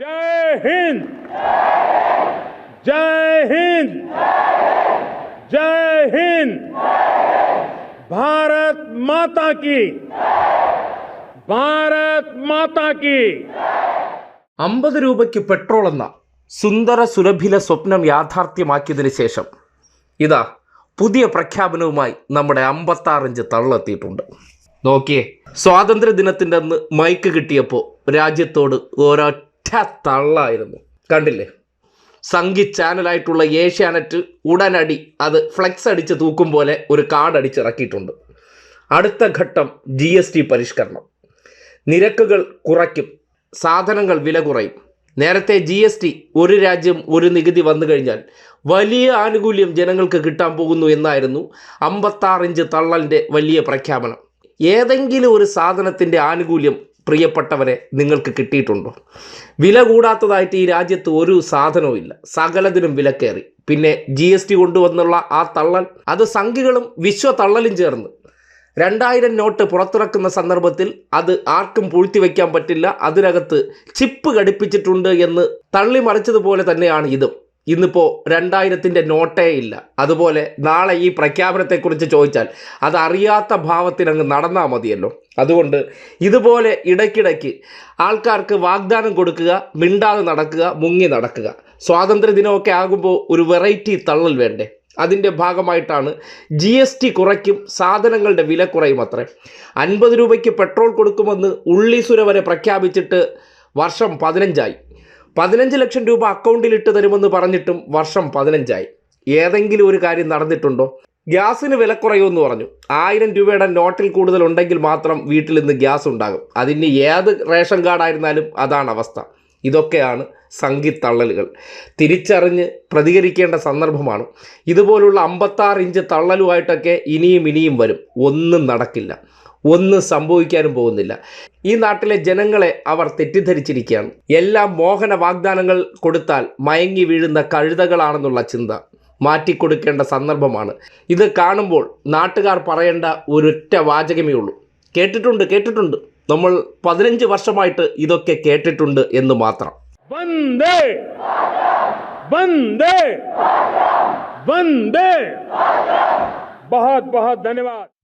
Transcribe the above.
जय हिंद जय हिंद जय हिंद भारत माता की भारत माता की അമ്പത് രൂപയ്ക്ക് പെട്രോൾ എന്ന സുന്ദര സുലഭില സ്വപ്നം യാഥാർത്ഥ്യമാക്കിയതിനു ശേഷം ഇതാ പുതിയ പ്രഖ്യാപനവുമായി നമ്മുടെ അമ്പത്താറിഞ്ച് തള്ളെത്തിയിട്ടുണ്ട് നോക്കിയേ സ്വാതന്ത്ര്യ ദിനത്തിൻ്റെ അന്ന് മൈക്ക് കിട്ടിയപ്പോൾ രാജ്യത്തോട് ഒരൊറ്റ തള്ളായിരുന്നു. കണ്ടില്ലേ? സംഗി ചാനലായിട്ടുള്ള ഏഷ്യാനെറ്റ് ഉടനടി അത് ഫ്ലെക്സ് അടിച്ച് തൂക്കും പോലെ ഒരു കാർഡ് അടിച്ചിറക്കിയിട്ടുണ്ട്. അടുത്ത ഘട്ടം ജി എസ് ടി പരിഷ്കരണം. നിരക്കുകൾ കുറയ്ക്കും. സാധനങ്ങൾ വില കുറയും. നേരത്തെ ജി എസ് ടി ഒരു രാജ്യം ഒരു നികുതി വന്നു കഴിഞ്ഞാൽ വലിയ ആനുകൂല്യം ജനങ്ങൾക്ക് കിട്ടാൻ പോകുന്നു എന്നായിരുന്നു അമ്പത്താറിഞ്ച് തള്ളലിന്റെ വലിയ പ്രഖ്യാപനം. ഏതെങ്കിലും ഒരു സാധനത്തിന്റെ ആനുകൂല്യം പ്രിയപ്പെട്ടവരെ നിങ്ങൾക്ക് കിട്ടിയിട്ടുണ്ടോ? വില കൂടാത്തതായിട്ട് ഈ രാജ്യത്ത് ഒരു സാധനവും ഇല്ല. സകലതിനും വിലക്കേറി പിന്നെ ജി എസ് ടി കൊണ്ടുവന്നുള്ള ആ തള്ളൽ അത് സംഖ്യകളും വിശ്വ തള്ളലും ചേർന്ന്. രണ്ടായിരം നോട്ട് പുറത്തിറക്കുന്ന സന്ദർഭത്തിൽ അത് ആർക്കും പൂഴ്ത്തി വയ്ക്കാൻ പറ്റില്ല. അതിനകത്ത് ചിപ്പ് ഘടിപ്പിച്ചിട്ടുണ്ട് എന്ന് തള്ളി മറിച്ചതുപോലെ തന്നെയാണ് ഇതും. ഇന്നിപ്പോൾ രണ്ടായിരത്തിന്റെ നോട്ടേ ഇല്ല. അതുപോലെ നാളെ ഈ പ്രഖ്യാപനത്തെക്കുറിച്ച് ചോദിച്ചാൽ അത് അറിയാത്ത ഭാവത്തിൽ അങ്ങ് നടന്നാൽ മതിയല്ലോ. അതുകൊണ്ട് ഇതുപോലെ ഇടയ്ക്കിടയ്ക്ക് ആൾക്കാർക്ക് വാഗ്ദാനം കൊടുക്കുക മിണ്ടാതെ നടക്കുക മുങ്ങി നടക്കുക. സ്വാതന്ത്ര്യ ദിനമൊക്കെ ആകുമ്പോൾ ഒരു വെറൈറ്റി തള്ളൽ വേണ്ടേ? അതിന്റെ ഭാഗമായിട്ടാണ് ജി എസ് ടി കുറയ്ക്കും സാധനങ്ങളുടെ വില കുറയും അത്രേ. അൻപത് രൂപയ്ക്ക് പെട്രോൾ കൊടുക്കുമെന്ന് ഉള്ളീസുര വരെ പ്രഖ്യാപിച്ചിട്ട് വർഷം പതിനഞ്ചായി. പതിനഞ്ച് ലക്ഷം രൂപ അക്കൗണ്ടിലിട്ട് തരുമെന്ന് പറഞ്ഞിട്ടും വർഷം പതിനഞ്ചായി. ഏതെങ്കിലും ഒരു കാര്യം നടന്നിട്ടുണ്ടോ? ഗ്യാസിന് വില കുറയുമെന്ന് പറഞ്ഞു. ആയിരം രൂപയുടെ നോട്ടിൽ കൂടുതൽ ഉണ്ടെങ്കിൽ മാത്രം വീട്ടിൽ ഇന്ന് ഗ്യാസ് ഉണ്ടാകും. അതിന് ഏത് റേഷൻ കാർഡായിരുന്നാലും അതാണ് അവസ്ഥ. ഇതൊക്കെയാണ് സംഘിത്തള്ളലുകൾ തിരിച്ചറിഞ്ഞ് പ്രതികരിക്കേണ്ട സന്ദർഭമാണ്. ഇതുപോലുള്ള അമ്പത്താറ് ഇഞ്ച് തള്ളലുമായിട്ടൊക്കെ ഇനിയും ഇനിയും വരും. ഒന്നും നടക്കില്ല. ഒന്നും സംഭവിക്കാനും പോകുന്നില്ല. ഈ നാട്ടിലെ ജനങ്ങളെ അവർ തെറ്റിദ്ധരിച്ചിരിക്കുകയാണ്. എല്ലാം മോഹന വാഗ്ദാനങ്ങൾ കൊടുത്താൽ മയങ്ങി വീഴുന്ന കഴുതകളാണെന്നുള്ള ചിന്ത മാറ്റിക്കൊടുക്കേണ്ട സന്ദർഭമാണ്. ഇത് കാണുമ്പോൾ നാട്ടുകാർ പറയേണ്ട ഒരൊറ്റ വാചകമേ ഉള്ളൂ. കേട്ടിട്ടുണ്ട് കേട്ടിട്ടുണ്ട്. നമ്മൾ പതിനഞ്ച് വർഷമായിട്ട് ഇതൊക്കെ കേട്ടിട്ടുണ്ട് എന്ന് മാത്രം. വന്ദേ. വന്ദേ. വന്ദേ. ബഹത് ബഹത് ധന്യവാദ്.